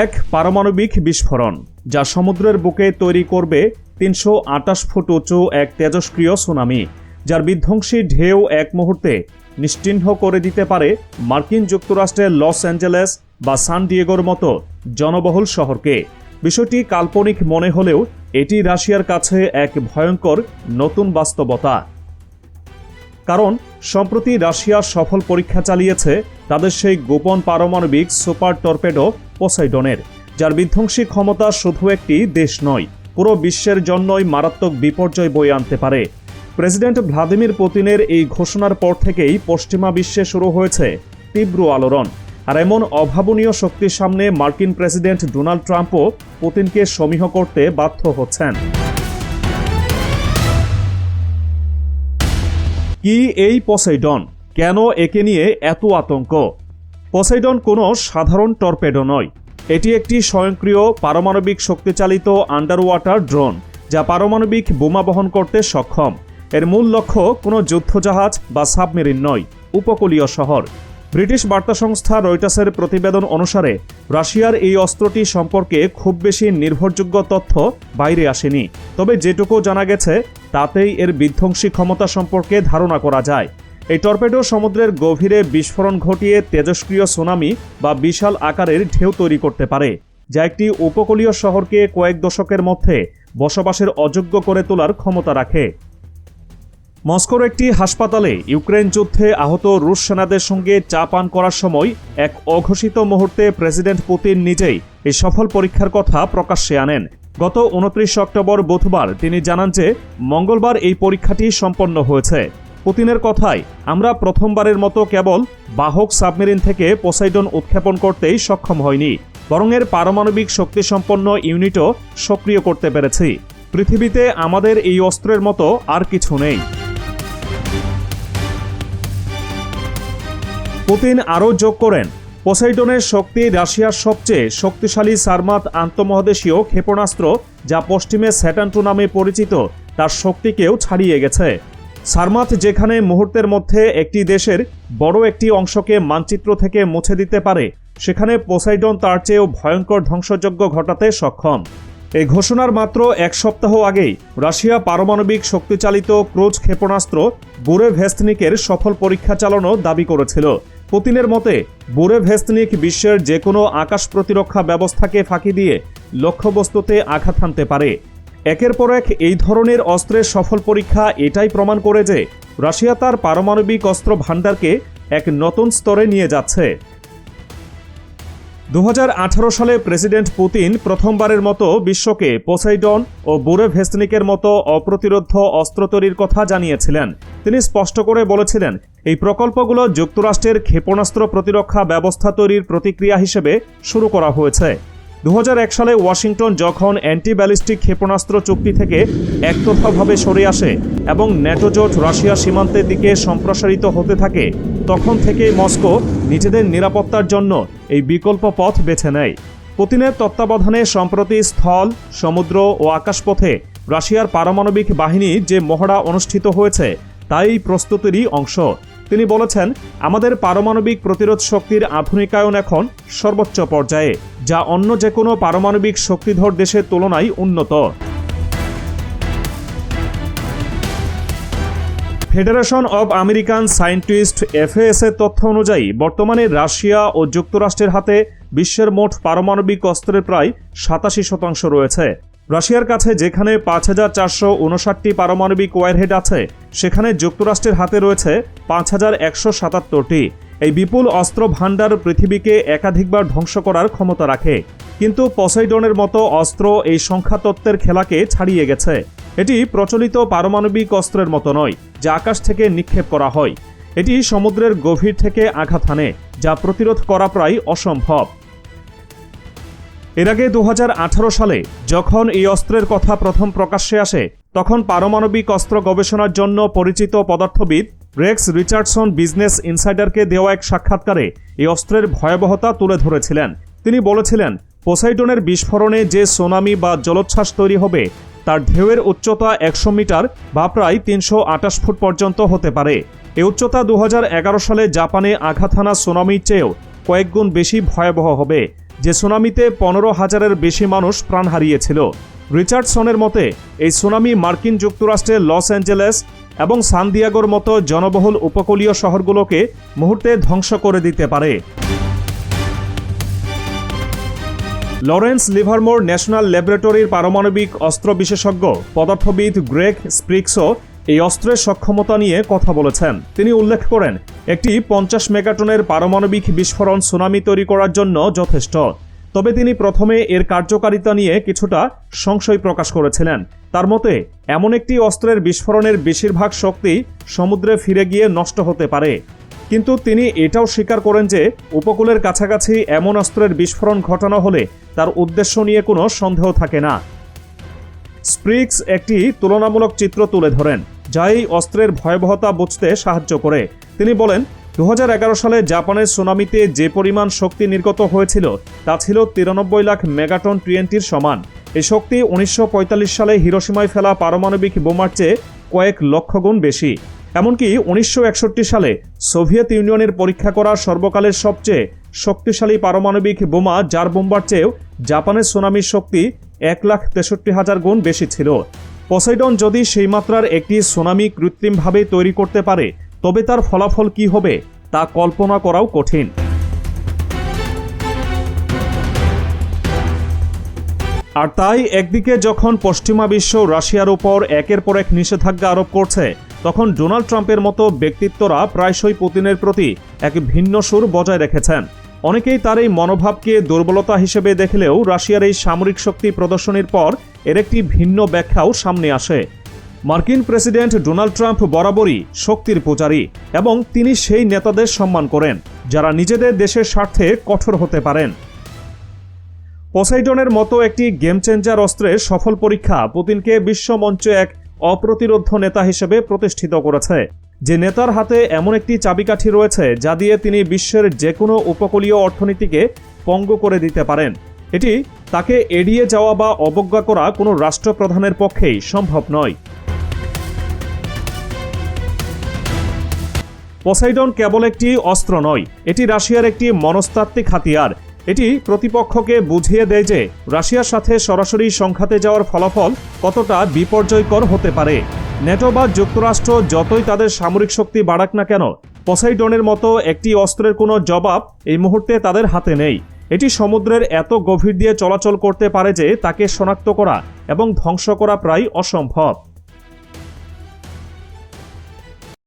এক পারমাণবিক বিস্ফোরণ, যা সমুদ্রের বুকে তৈরি করবে তিনশো আটাশ ফুট উঁচু এক তেজস্ক্রিয় সুনামি, যার বিধ্বংসী ঢেউ এক মুহূর্তে নিশ্চিহ্ন করে দিতে পারে মার্কিন যুক্তরাষ্ট্রের লস অ্যাঞ্জেলেস বা সান ডিয়েগোর মতো জনবহুল শহরকে। বিষয়টি কাল্পনিক মনে হলেও এটি রাশিয়ার কাছে এক ভয়ঙ্কর নতুন বাস্তবতা। কারণ, সম্প্রতি রাশিয়া সফল পরীক্ষা চালিয়েছে, তাদের সেই গোপন পারমাণবিক সুপার টর্পেডো পোসাইডনের যার বিধ্বংসী ক্ষমতা শুধু একটি দেশ নয়, পুরো বিশ্বের জন্যই মারাত্মক বিপর্যয় বয়ে আনতে পারে। প্রেসিডেন্ট ভ্লাদিমির পুতিনের এই ঘোষণার পর থেকেই পশ্চিমা বিশ্বে শুরু হয়েছে তীব্র আলোড়ন। আর এমন অভাবনীয় শক্তির সামনে মার্কিন প্রেসিডেন্ট ডোনাল্ড ট্রাম্পও পুতিনকে সমীহ করতে বাধ্য হচ্ছেন। কি এই পসাইডন কেন একে নিয়ে এত আতঙ্ক? পসাইডন কোনো সাধারণ টর্পেডো নয়। এটি একটি স্বয়ংক্রিয় পারমাণবিক শক্তিচালিত আন্ডার ওয়াটার ড্রোন, যা পারমাণবিক বোমা বহন করতে সক্ষম। এর মূল লক্ষ্য কোনো যুদ্ধজাহাজ বা সাবমেরিন নয়, উপকূলীয় শহর। ব্রিটিশ বার্তা সংস্থা রয়টাসের প্রতিবেদন অনুসারে, রাশিয়ার এই অস্ত্রটি সম্পর্কে খুব বেশি নির্ভরযোগ্য তথ্য বাইরে আসেনি। তবে যেটুকু জানা গেছে, তাতেই এর বিধ্বংসী ক্ষমতা সম্পর্কে ধারণা করা যায়। এই টর্পেডো সমুদ্রের গভীরে বিস্ফোরণ ঘটিয়ে তেজস্ক্রিয় সুনামি বা বিশাল আকারের ঢেউ তৈরি করতে পারে, যা একটি উপকূলীয় শহরকে কয়েক দশকের মধ্যে বসবাসের অযোগ্য করে তোলার ক্ষমতা রাখে। মস্কোর একটি হাসপাতালে ইউক্রেন যুদ্ধে আহত রুশ সেনাদের সঙ্গে চা পান করার সময় এক অঘোষিত মুহূর্তে প্রেসিডেন্ট পুতিন নিজেই এই সফল পরীক্ষার কথা প্রকাশ্যে আনেন। গত উনত্রিশ অক্টোবর বুধবার তিনি জানান যে মঙ্গলবার এই পরীক্ষাটি সম্পন্ন হয়েছে। পুতিনের কথায়, আমরা প্রথমবারের মতো কেবল বাহক সাবমেরিন থেকে পোসাইডন উৎক্ষেপণ করতেই সক্ষম হয়নি, বরং এর পারমাণবিক শক্তিসম্পন্ন ইউনিটও সক্রিয় করতে পেরেছি। পৃথিবীতে আমাদের এই অস্ত্রের মতো আর কিছু নেই। পুতিন আরও যোগ করেন, পোসাইডনের শক্তি রাশিয়ার সবচেয়ে শক্তিশালী সারমাত আন্তঃমহাদেশীয় ক্ষেপণাস্ত্র যা পশ্চিমে স্যাটান্টু নামে পরিচিত, তার শক্তিকেও ছাড়িয়ে গেছে। সারমাত যেখানে মুহূর্তের মধ্যে একটি দেশের বড় একটি অংশকে মানচিত্র থেকে মুছে দিতে পারে, সেখানে পোসাইডন তার চেয়েও ভয়ঙ্কর ধ্বংসযজ্ঞ ঘটাতে সক্ষম। এই ঘোষণার মাত্র এক সপ্তাহ আগেই রাশিয়া পারমাণবিক শক্তিচালিত ক্রুজ ক্ষেপণাস্ত্র বুরে ভেস্তনিকের সফল পরীক্ষা চালানো দাবি করেছিল। পুতিনের মতে বুরে ভেস্তনিক বিশ্বের যে কোনো আকাশ প্রতিরক্ষা ব্যবস্থাকে ফাঁকি দিয়ে লক্ষ্যবস্তুতে আঘাত হানতে পারে। একের পর এক এই ধরনের অস্ত্রের সফল পরীক্ষা এটাই প্রমাণ করে যে রাশিয়া তার পারমাণবিক অস্ত্র ভাণ্ডারকে এক নতুন স্তরে নিয়ে যাচ্ছে। দু হাজার আঠারো সালে প্রেসিডেন্ট পুতিন প্রথমবারের মতো বিশ্বকে পোসাইডন ও বুরে ভেস্তনিকের মতো অপ্রতিরোধ অস্ত্র তৈরির কথা জানিয়েছিলেন। তিনি স্পষ্ট করে বলেছিলেন, এই প্রকল্পগুলো যুক্তরাষ্ট্রের ক্ষেপণাস্ত্র প্রতিরক্ষা ব্যবস্থা তৈরির প্রতিক্রিয়া হিসেবে শুরু করা হয়েছে। দু হাজার এক সালে ওয়াশিংটন যখন অ্যান্টি ব্যালিস্টিক ক্ষেপণাস্ত্র চুক্তি থেকে একতরফাভাবে সরে আসে এবং ন্যাটো জোট রাশিয়া সীমান্তের দিকে সম্প্রসারিত হতে থাকে, তখন থেকে মস্কো নিজেদের নিরাপত্তার জন্য এই বিকল্প পথ বেছে নেয়। পুতিনের তত্ত্বাবধানে সম্প্রতি স্থল, সমুদ্র ও আকাশপথে রাশিয়ার পারমাণবিক বাহিনী যে মহড়া অনুষ্ঠিত হয়েছে তাই প্রস্তুতিরই অংশ। তিনি বলেছেন, আমাদের পারমাণবিক প্রতিরোধ শক্তির আধুনিকায়ন এখন সর্বোচ্চ পর্যায়ে, যা অন্য যে কোনো পারমাণবিক শক্তিধর দেশের তুলনায় উন্নত। Federation of American Scientist FAS এর তথ্য অনুযায়ী, বর্তমানে রাশিয়া ও যুক্তরাষ্ট্রের হাতে বিশ্বের মোট পারমাণবিক অস্ত্রের প্রায় সাতাশি শতাংশ রয়েছে। রাশিয়ার কাছে যেখানে পাঁচ হাজার চারশো উনষাটটি পারমাণবিক ওয়ারহেড আছে, সেখানে যুক্তরাষ্ট্রের হাতে রয়েছে পাঁচ হাজার একশো সাতাত্তরটি। এই বিপুল অস্ত্র ভাণ্ডার পৃথিবীকে একাধিকবার ধ্বংস করার ক্ষমতা রাখে। কিন্তু পসাইডনের মতো অস্ত্র এই সংখ্যা তত্ত্বের খেলাকে ছাড়িয়ে গেছে। এটি প্রচলিত পারমাণবিক অস্ত্রের মতো নয়, যা আকাশ থেকে নিক্ষেপ করা হয়। এটি সমুদ্রের গভীর থেকে আঘাত হানে যা প্রতিরোধ করা প্রায় অসম্ভব। এর আগে দু হাজার আঠারো সালে যখন এই অস্ত্রের কথা প্রথম প্রকাশ্যে আসে, তখন পারমাণবিক অস্ত্র গবেষণার জন্য পরিচিত পদার্থবিদ রেক্স রিচার্ডসন বিজনেস ইনসাইডারকে দেওয়া এক সাক্ষাৎকারে এই অস্ত্রের ভয়াবহতা তুলে ধরেছিলেন। তিনি বলেছিলেন, পোসাইডনের বিস্ফোরণে যে সোনামি বা জলোচ্ছ্বাস তৈরি হবে, তার ঢেউয়ের উচ্চতা একশো মিটার বা প্রায় তিনশো আটাশ ফুট পর্যন্ত হতে পারে। এ উচ্চতা দু হাজার এগারো সালে জাপানে আঘাত হানা সুনামির চেয়েও কয়েকগুণ বেশি ভয়াবহ হবে। যে সুনামিতে পনেরো হাজারের বেশি মানুষ প্রাণ হারিয়েছিল। রিচার্ডসনের মতে, এই সুনামি মার্কিন যুক্তরাষ্ট্রের লস অ্যাঞ্জেলেস এবং সানদিয়াগোর মতো জনবহুল উপকূলীয় শহরগুলোকে মুহূর্তে ধ্বংস করে দিতে পারে। লরেন্স লিভারমোর ন্যাশনাল ল্যাবরেটরির পারমাণবিক অস্ত্র বিশেষজ্ঞ পদার্থবিদ গ্রেগ স্প্রিক্সও এই অস্ত্রের সক্ষমতা নিয়ে কথা বলেছেন। তিনি উল্লেখ করেন, একটি পঞ্চাশ মেগাটনের পারমাণবিক বিস্ফোরণ সুনামি তৈরি করার জন্য যথেষ্ট। তবে তিনি প্রথমে এর কার্যকারিতা নিয়ে কিছুটা সংশয় প্রকাশ করেছিলেন। তার মতে, এমন একটি অস্ত্রের বিস্ফোরণের বেশিরভাগ শক্তি সমুদ্রে ফিরে গিয়ে নষ্ট হতে পারে। কিন্তু তিনি এটাও স্বীকার করেন যে, উপকূলের কাছাকাছি এমন অস্ত্রের বিস্ফোরণ ঘটানো হলে তার উদ্দেশ্য নিয়ে কোনো সন্দেহ থাকে না। স্প্রিক্স একটি তুলনামূলক চিত্র তুলে ধরেন যা এই অস্ত্রের ভয়াবহতা বুঝতে সাহায্য করে। তিনি বলেন দু হাজার এগারো সালে জাপানের সুনামিতে যে পরিমাণ শক্তি নির্গত হয়েছিল, তা ছিল তিরানব্বই লাখ মেগাটন টিএনটির সমান। এই শক্তি উনিশশো পঁয়তাল্লিশ সালে হিরোসীমায় ফেলা পারমাণবিক বোমার চেয়ে কয়েক লক্ষ গুণ বেশি। এমনকি উনিশশো একষট্টি সালে সোভিয়েত ইউনিয়নের পরীক্ষা করা সর্বকালের সবচেয়ে শক্তিশালী পারমাণবিক বোমা, যার বোম্বার চেয়েও জাপানের সুনামির শক্তি এক লাখ তেষট্টি হাজার গুণ বেশি ছিল। পসাইডন যদি সেই মাত্রার একটি সুনামি কৃত্রিমভাবে তৈরি করতে পারে, তবে তার ফলাফল কি হবে, তা কল্পনা করাও কঠিন। আর তাই একদিকে যখন পশ্চিমা বিশ্ব রাশিয়ার উপর একের পর এক নিষেধাজ্ঞা আরোপ করছে, তখন ডোনাল্ড ট্রাম্পের মতো ব্যক্তিত্বরা প্রায়শই পুতিনের প্রতি এক ভিন্ন সুর বজায় রেখেছেন। অনেকেই তার এই মনোভাবকে দুর্বলতা হিসেবে দেখলেও রাশিয়ার এই সামরিক শক্তি প্রদর্শনীর পর এর একটি ভিন্ন ব্যাখ্যাও সামনে আসে। মার্কিন প্রেসিডেন্ট ডোনাল্ড ট্রাম্প বরাবরই শক্তির পূজারী এবং তিনি সেই নেতাদের সম্মান করেন, যারা নিজেদের দেশের স্বার্থে কঠোর হতে পারেন। পোসাইডনের মতো একটি গেম চেঞ্জার অস্ত্রের সফল পরীক্ষা পুতিনকে বিশ্বমঞ্চে এক অপ্রতিরোধ্য নেতা হিসেবে প্রতিষ্ঠিত করেছে। যে নেতার হাতে এমন একটি চাবিকাঠি রয়েছে, যা দিয়ে তিনি বিশ্বের যে কোনো উপকূলীয় অর্থনীতিকে পঙ্গু করে দিতে পারেন। এটি তাকে এড়িয়ে যাওয়া বা অবজ্ঞা করা কোনো রাষ্ট্রপ্রধানের পক্ষেই সম্ভব নয়। পোসাইডন কেবল একটি অস্ত্র নয়, এটি রাশিয়ার একটি মনস্তাত্ত্বিক হাতিয়ার। এটি প্রতিপক্ষকে বুঝিয়ে দেয় যে রাশিয়ার সাথে সরাসরি সংঘাতে যাওয়ার ফলাফল কতটা বিপর্যয়কর হতে পারে। নেটো বা যুক্তরাষ্ট্র যতই তাদের সামরিক শক্তি বাড়াক না কেন, পোসাইডনের মতো একটি অস্ত্রের কোনো জবাব এই মুহূর্তে তাদের হাতে নেই। এটি সমুদ্রের এত গভীর দিয়ে চলাচল করতে পারে যে তাকে শনাক্ত করা এবং ধ্বংস করা প্রায় অসম্ভব।